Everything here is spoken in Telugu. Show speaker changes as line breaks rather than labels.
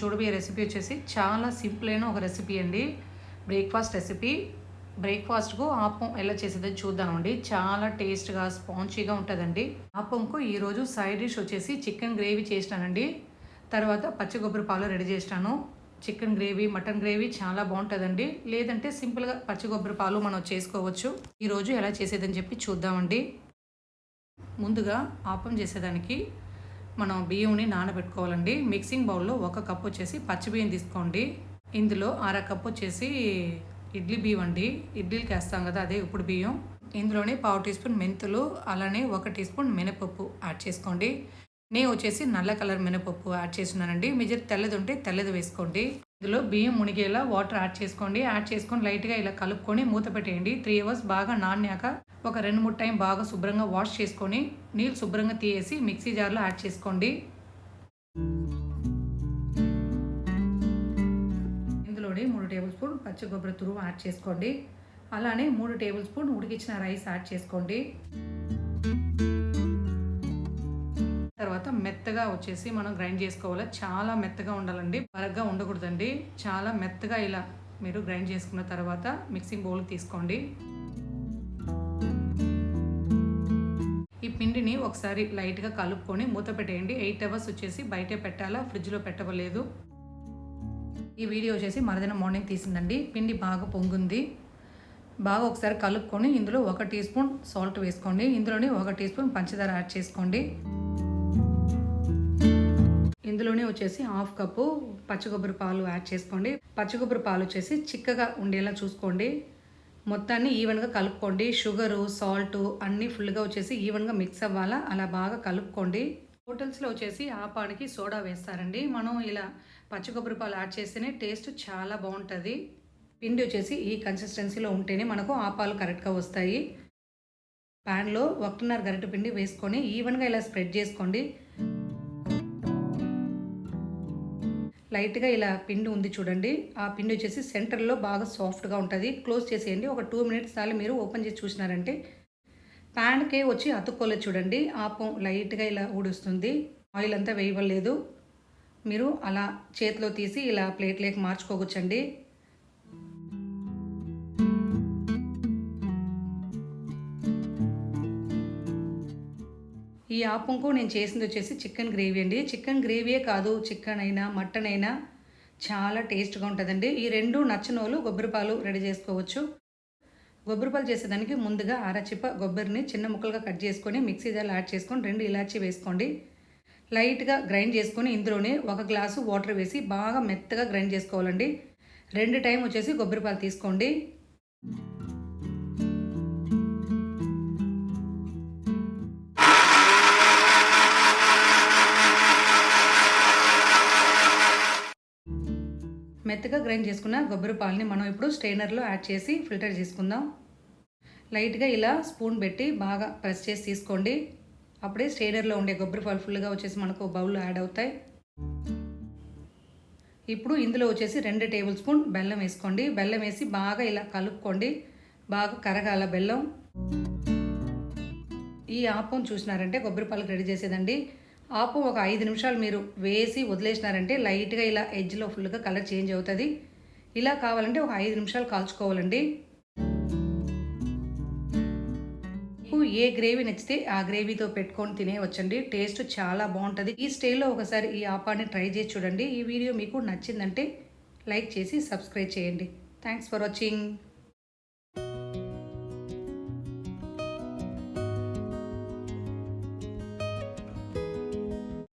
చూడబోయే రెసిపీ వచ్చేసి చాలా సింపుల్ అయిన ఒక రెసిపీ అండి. బ్రేక్ఫాస్ట్ రెసిపీ బ్రేక్ఫాస్ట్కు ఆపం ఎలా చేసేదో చూద్దామండి చాలా టేస్ట్గా స్పాంచీగా ఉంటుందండి. ఆపంకు ఈరోజు సైడ్ డిష్ వచ్చేసి చికెన్ గ్రేవీ చేసినానండి. తర్వాత పచ్చి కొబ్బరి పాలు రెడీ చేసినాను. చికెన్ గ్రేవీ మటన్ గ్రేవీ చాలా బాగుంటుందండి. లేదంటే సింపుల్గా పచ్చి కొబ్బరి పాలు మనం చేసుకోవచ్చు. ఈరోజు ఎలా చేసేదని చెప్పి చూద్దామండి. ముందుగా ఆపం చేసేదానికి మనం బియ్యంని నానబెట్టుకోవాలండి. మిక్సింగ్ బౌల్లో ఒక కప్ వచ్చేసి పచ్చి బియ్యం తీసుకోండి. ఇందులో అర కప్ వచ్చేసి ఇడ్లీ బియ్యం అండి. ఇడ్లీకి వేస్తాం కదా అదే ఇప్పుడు బియ్యం. ఇందులోనే పావు టీ స్పూన్ మెంతులు అలానే ఒక టీ స్పూన్ మినపప్పు యాడ్ చేసుకోండి. నేను వచ్చేసి నల్ల కలర్ మినపప్పు యాడ్ చేస్తున్నానండి. మీ దగ్గర తెల్లది ఉంటే తెల్లది వేసుకోండి. ఇందులో బియ్యం మునిగేలా వాటర్ యాడ్ చేసుకోండి. యాడ్ చేసుకొని లైట్గా ఇలా కలుపుకొని మూత పెట్టేయండి. త్రీ అవర్స్ బాగా నానాక ఒక రెండు మూడు టైం బాగా శుభ్రంగా వాష్ చేసుకొని నీళ్ళు శుభ్రంగా తీసేసి మిక్సీ జార్లో యాడ్ చేసుకోండి. ఇందులోనే మూడు టేబుల్ స్పూన్ పచ్చి కొబ్బరి తురుము యాడ్ చేసుకోండి. అలానే మూడు టేబుల్ స్పూన్ ఉడికించిన రైస్ యాడ్ చేసుకోండి. తర్వాత మెత్తగా వచ్చేసి మనం గ్రైండ్ చేసుకోవాలి. చాలా మెత్తగా ఉండాలండి. బరగ్గా ఉండకూడదండి. చాలా మెత్తగా ఇలా మీరు గ్రైండ్ చేసుకున్న తర్వాత మిక్సింగ్ బౌల్ తీసుకోండి. పిండిని ఒకసారి లైట్గా కలుపుకొని మూత పెట్టేయండి. ఎయిట్ అవర్స్ వచ్చేసి బయటే పెట్టాలా? ఫ్రిడ్జ్లో పెట్టవలేదు ఈ వీడియో వచ్చేసి మరుదిన మార్నింగ్ తీసిందండి. పిండి బాగా పొంగుంది. బాగా ఒకసారి కలుపుకొని ఇందులో ఒక టీ స్పూన్ సాల్ట్ వేసుకోండి. ఇందులోనే ఒక టీ స్పూన్ పంచదార యాడ్ చేసుకోండి. ఇందులోనే వచ్చేసి హాఫ్ కప్పు పచ్చి కొబ్బరి పాలు యాడ్ చేసుకోండి. పచ్చి కొబ్బరి పాలు వచ్చేసి చిక్కగా ఉండేలా చూసుకోండి. మొత్తాన్ని ఈవెన్గా కలుపుకోండి. షుగరు సాల్ట్ అన్నీ ఫుల్గా వచ్చేసి ఈవెన్గా మిక్స్ అవ్వాలా? అలా బాగా కలుపుకోండి. హోటల్స్లో వచ్చేసి ఆ పానికి సోడా వేస్తారండి. మనం ఇలా పచ్చి కొబ్బరి పాలు యాడ్ చేస్తేనే టేస్ట్ చాలా బాగుంటుంది. పిండి వచ్చేసి ఈ కన్సిస్టెన్సీలో ఉంటేనే మనకు ఆ పాలు కరెక్ట్గా వస్తాయి. ప్యాన్లో ఒకటిన్నర గరిటె పిండి వేసుకొని ఈవెన్గా ఇలా స్ప్రెడ్ చేసుకోండి. లైట్గా ఇలా పిండి ఉంది చూడండి. ఆ పిండి వచ్చేసి సెంటర్లో బాగా సాఫ్ట్గా ఉంటుంది. క్లోజ్ చేసేయండి. ఒక టూ మినిట్స్ సార్లు మీరు ఓపెన్ చేసి చూసినారంటే ప్యాన్కే వచ్చి అతుక్కోలేదు చూడండి. ఆపం లైట్గా ఇలా ఊడుస్తుంది. ఆయిల్ అంతా వేయవలేదు మీరు అలా చేతిలో తీసి ఇలా ప్లేట్లోకి మార్చుకోవచ్చండి. ఈ ఆపంకు నేను చేసింది వచ్చేసి చికెన్ గ్రేవీ అండి. చికెన్ గ్రేవీయే కాదు చికెన్ అయినా మటన్ అయినా చాలా టేస్ట్గా ఉంటుందండి. ఈ రెండు నచ్చిన వాళ్ళు కొబ్బరిపాలు రెడీ చేసుకోవచ్చు. కొబ్బరిపాలు చేసేదానికి ముందుగా అరచిప్ప కొబ్బరిని చిన్న ముక్కలుగా కట్ చేసుకొని మిక్సీ జార్లో యాడ్ చేసుకొని రెండు ఇలాచీ వేసుకోండి. లైట్గా గ్రైండ్ చేసుకొని ఇందులోనే ఒక గ్లాసు వాటర్ వేసి బాగా మెత్తగా గ్రైండ్ చేసుకోవాలండి. రెండు టైం వచ్చేసి కొబ్బరిపాలు తీసుకోండి. మెత్తగా గ్రైండ్ చేసుకున్న కొబ్బరి పాలని మనం ఇప్పుడు స్ట్రైనర్లో యాడ్ చేసి ఫిల్టర్ చేసుకుందాం. లైట్గా ఇలా స్పూన్ పెట్టి బాగా ప్రెస్ చేసి తీసుకోండి. అప్పుడే స్ట్రైనర్లో ఉండే కొబ్బరి పాలు ఫుల్గా వచ్చేసి మనకు బౌల్లో యాడ్ అవుతాయి. ఇప్పుడు ఇందులో వచ్చేసి రెండు టేబుల్ స్పూన్ బెల్లం వేసుకోండి. బెల్లం వేసి బాగా ఇలా కలుపుకోండి. బాగా కరగాల బెల్లం. ఈ ఆపం చూసినారంటే కొబ్బరి పాలకు రెడీ చేసేదండి. ఆపు ఒక ఐదు నిమిషాలు మీరు వేసి వదిలేసినారంటే లైట్గా ఇలా ఎడ్జ్లో ఫుల్గా కలర్ చేంజ్ అవుతుంది. ఇలా కావాలంటే ఒక ఐదు నిమిషాలు కాల్చుకోవాలండి. మీకు ఏ గ్రేవీ నచ్చితే ఆ గ్రేవీతో పెట్టుకొని తినేవచ్చండి టేస్ట్ చాలా బాగుంటుంది. ఈ స్టైల్లో ఒకసారి ఈ ఆపాన్ని ట్రై చేసి చూడండి. ఈ వీడియో మీకు నచ్చిందంటే లైక్ చేసి సబ్స్క్రైబ్ చేయండి. Thanks for watching.